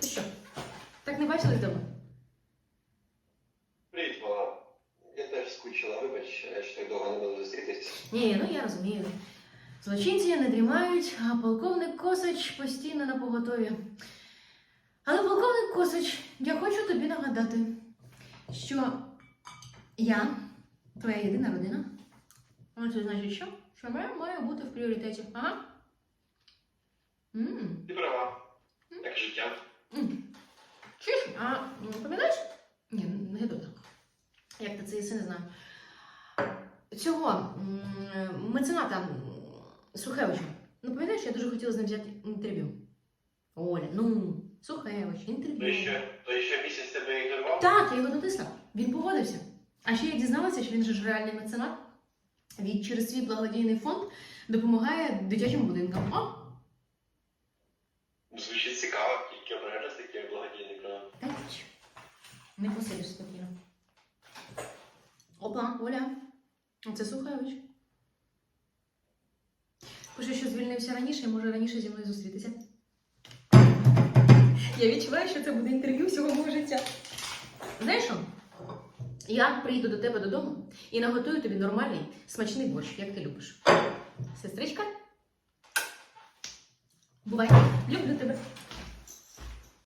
Ти що? Так не бачились давно? Привіт, мала. Я теж скучила, вибач, що так довго не було зустрітись. Ні, ну я розумію. Злочинці не дрімають, а полковник Косач постійно на поготові. Але полковник Косач, я хочу тобі нагадати, що я, твоя єдина родина, ну це значить що? Що я має бути в пріоритеті. Ага? М. Ти права. Як життя. А пам'ятаєш? Ні, не гидота. Як ти це їси, не знаю. Цього мецената Сухевича. Ну, пам'ятаєш, я дуже хотіла з ним взяти інтерв'ю. Оля, ну, Сухевич, То інтерв'ю. ще, то ще місяць тебе ігнорував? Так, я його натисла. Він погодився. А ще я дізналася, що він же ж реальний меценат. Він через свій благодійний фонд допомагає дитячим будинкам. О, Звучить цікаво, тільки обережно з такими благодійниками. Не посидиш спокійно. Опа, Оля. Це Сухевич. Пише, що звільнився раніше і може раніше зі мною зустрітися. Я відчуваю, що це буде інтерв'ю всього мого життя. Знаєш що? Я приїду до тебе додому і наготую тобі нормальний, смачний борщ, як ти любиш. Сестричка? Бувай, люблю тебе.